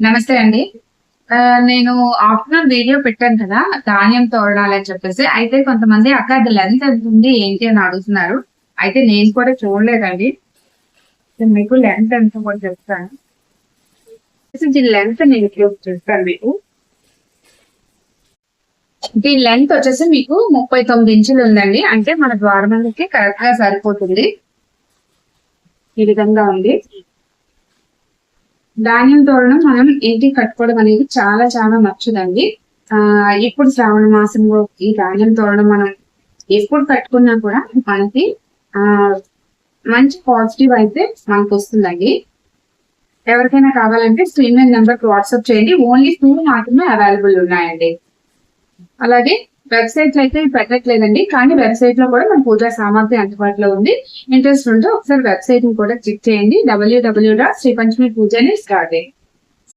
నమస్తే అండి. నేను ఆఫ్టర్నూన్ వీడియో పెట్టాను కదా ధాన్యం తోడాలని చెప్పేసి. అయితే కొంతమంది అక్క అది లెంత్ ఎంత ఉంది? ఏంటి? అని అడుగుతున్నారు. అయితే నేను కూడా చూడలేదండి. మీకు లెంత్ ఎంత కూడా చెప్తాను. దీని లెంత్ నేను ఇప్పుడు చెప్తాను మీకు. దీని లెంత్ వచ్చేసి మీకు ముప్పై తొమ్మిది ఇంచులు ఉందండి. అంటే మన ద్వారమందికి కరెక్ట్గా సరిపోతుంది. ఈ విధంగా ఉంది. ధాన్యం తోరణం మనం ఇంటికి కట్టుకోవడం అనేది చాలా చాలా నచ్చుదండి. ఆ ఇప్పుడు శ్రావణ మాసంలో ఈ ధాన్యం తోరణం మనం ఎప్పుడు కట్టుకున్నా కూడా మనకి ఆ మంచి పాజిటివ్ అయితే మనకు వస్తుందండి. ఎవరికైనా కావాలంటే స్క్రీన్ మీద నెంబర్కి వాట్సాప్ చేయండి. ఓన్లీ టూ మాత్రమే అవైలబుల్ ఉన్నాయండి. అలాగే వెబ్సైట్ అయితే పెట్టట్లేదండి కానీ వెబ్సైట్లో కూడా మన పూజా సామాగ్రి అందుబాటులో ఉంది. ఇంట్రెస్ట్ ఉంటే ఒకసారి వెబ్సైట్ని కూడా చెక్ చేయండి డబ్ల్యూడబ్ల్యూ డాట్ శ్రీ పంచమి పూజని స్టార్ట్